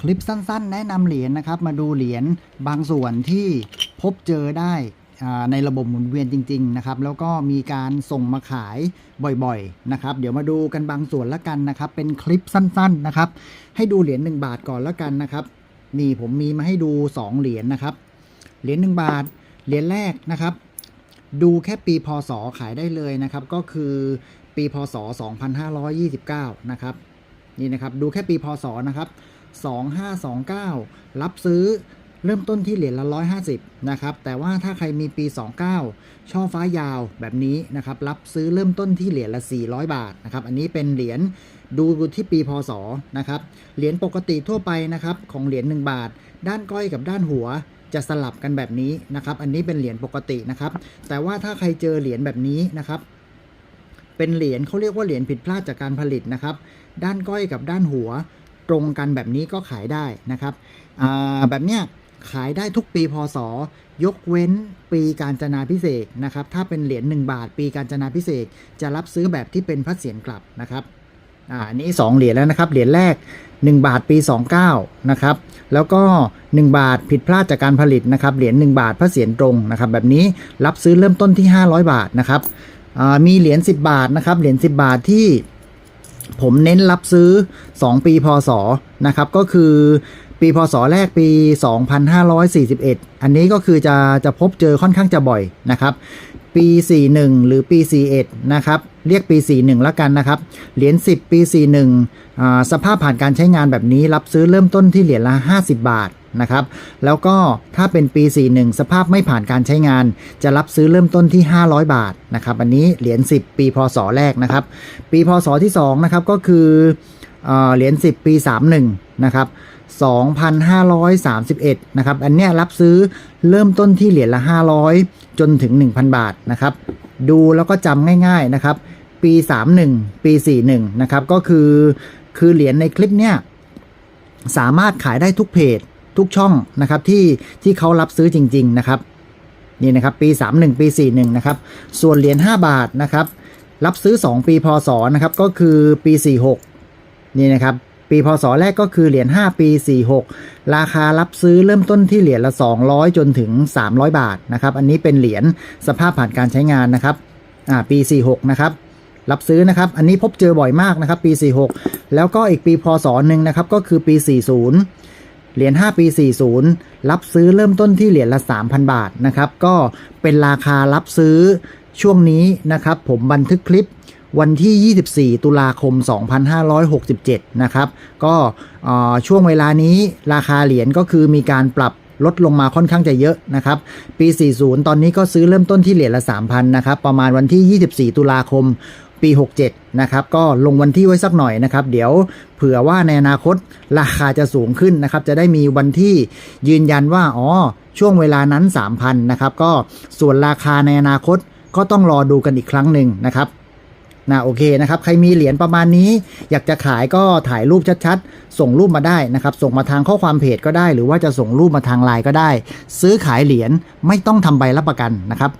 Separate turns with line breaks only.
คลิปสั้น ๆ แนะนำเหรียญนะครับ มาดูเหรียญบางส่วนที่พบเจอได้ในระบบหมุนเวียนจริง ๆ นะครับ แล้วก็มีการส่งมาขายบ่อยๆ นะครับ เดี๋ยวมาดูกันบางส่วนละกันนะครับ เป็นคลิปสั้น ๆ นะครับ ให้ดูเหรียญ1บาทก่อนละกันนะครับ นี่ผมมีมาให้ดู 2 เหรียญนะครับ เหรียญ1บาท เหรียญแรกนะครับ ดูแค่ปีพศขายได้เลยนะครับ ก็คือปีพศ 2529 นะครับ นี่นะครับ ดูแค่ปีพศนะครับ 2529 รับซื้อเริ่มต้นที่เหรียญละ 150 นะครับ แต่ว่าถ้าใครมีปี 29 ช่อฟ้ายาวแบบนี้นะครับ รับซื้อเริ่มต้นที่เหรียญละ 400 บาทนะครับ อันนี้เป็นเหรียญดูที่ปีพศ นะครับ เหรียญปกติทั่วไปนะครับของเหรียญ1บาท ด้านก้อยกับด้านหัวจะสลับกันแบบนี้นะครับ อันนี้เป็นเหรียญปกตินะครับ แต่ว่าถ้าใครเจอเหรียญแบบนี้นะครับ เป็นเหรียญเขาเรียกว่าเหรียญผิดพลาดจากการผลิตนะครับ ด้านก้อยกับด้านหัว รงกันแบบนี้ก็ขายได้นะครับแบบเนี้ยขายได้ทุกปีพศ ยกเว้นปีการจนาพิเศษนะครับ ถ้าเป็นเหรียญ1บาท ปีการจนาพิเศษจะรับซื้อแบบที่เป็นพระเศียรกลับนะครับอันนี้ 2 เหรียญแล้วนะครับ เหรียญแรก 1 บาทปี 29 นะครับ แล้วก็ 1 บาทผิดพลาดจากการผลิตนะครับ เหรียญ1บาทพระเศียรตรงนะครับ แบบนี้รับซื้อเริ่มต้นที่ 500 บาทนะครับมีเหรียญ10 บาทนะครับ เหรียญ10 บาทที่ ผมเน้นรับซื้อ 2 ปีพศนะครับ ก็คือปีพศแรกปี 2541 อันนี้ก็คือจะจะพบเจอค่อนข้างจะบ่อยนะครับ ปี 41 หรือปี 41 นะครับ เรียกปี 41 แล้วกันนะครับ เหรียญ 10 ปี 41อ่าสภาพผ่านการใช้งานแบบนี้รับซื้อเริ่มต้นที่เหรียญละ 50 บาท นะครับ แล้วก็ถ้าเป็นปี 41 สภาพไม่ผ่านการใช้งาน จะรับซื้อเริ่มต้นที่ 500 บาทนะครับ อันนี้เหรียญ10 ปีพศแรกนะครับ ปีพศที่2นะครับก็คือเอเหรียญ10 ปี 31 นะครับ 2,531 นะครับ อันเนี้ยรับซื้อเริ่มต้นที่เหรียญละ 500 จนถึง 1,000 บาทนะครับ ดูแล้วก็จำง่ายๆนะครับ ปี 31 ปี 41 นะครับ ก็คือคือเหรียญในคลิปเนี้ยสามารถขายได้ทุกเพจ ทุกช่องนะครับที่ที่เขารับซื้อจริง ๆ นะครับนี่นะครับปี 31 ปี 41 นะครับ ส่วนเหรียญ5บาทนะครับ รับซื้อ 2 ปีพศนะครับก็คือปี 46 นี่นะครับ ปีพศแรกก็คือเหรียญ5ปี 46 ราคารับซื้อเริ่มต้นที่เหรียญละ 200 จนถึง 300 บาทนะครับอันนี้เป็นเหรียญสภาพผ่านการใช้งานนะครับอ่าปี 46 นะครับรับซื้อนะครับ อันนี้พบเจอบ่อยมากนะครับ ปี 46 แล้วก็อีกปีพศหนึ่งนะครับ ก็คือปี 40 เหรียญ5ปี 40 รับซื้อเริ่มต้นที่เหรียญละ 3,000 บาทนะครับ ก็เป็นราคารับซื้อช่วงนี้นะครับ ผมบันทึกคลิปวันที่ 24 ตุลาคม 2567 นะครับ ก็ช่วงเวลานี้ราคาเหรียญก็คือมีการปรับลดลงมาค่อนข้างจะเยอะนะครับ ปี 40 ตอนนี้ก็ซื้อเริ่มต้นที่เหรียญละ 3,000 นะครับ ประมาณวันที่ 24 ตุลาคม ปี 67 นะครับก็ลงวันที่ไว้สักหน่อยนะครับ เดี๋ยวเผื่อว่าในอนาคตราคาจะสูงขึ้นนะครับ จะได้มีวันที่ยืนยันว่าอ๋อช่วงเวลานั้น 3,000นะครับก็ส่วนราคาในอนาคตก็ต้องรอดูกันอีกครั้งหนึ่งนะครับนะโอเคนะครับ ใครมีเหรียญประมาณนี้ อยากจะขายก็ถ่ายรูปชัดๆ ส่งรูปมาได้นะครับ ส่งมาทางข้อความเพจก็ได้ หรือว่าจะส่งรูปมาทางไลน์ก็ได้ ซื้อขายเหรียญไม่ต้องทำใบรับประกันนะครับ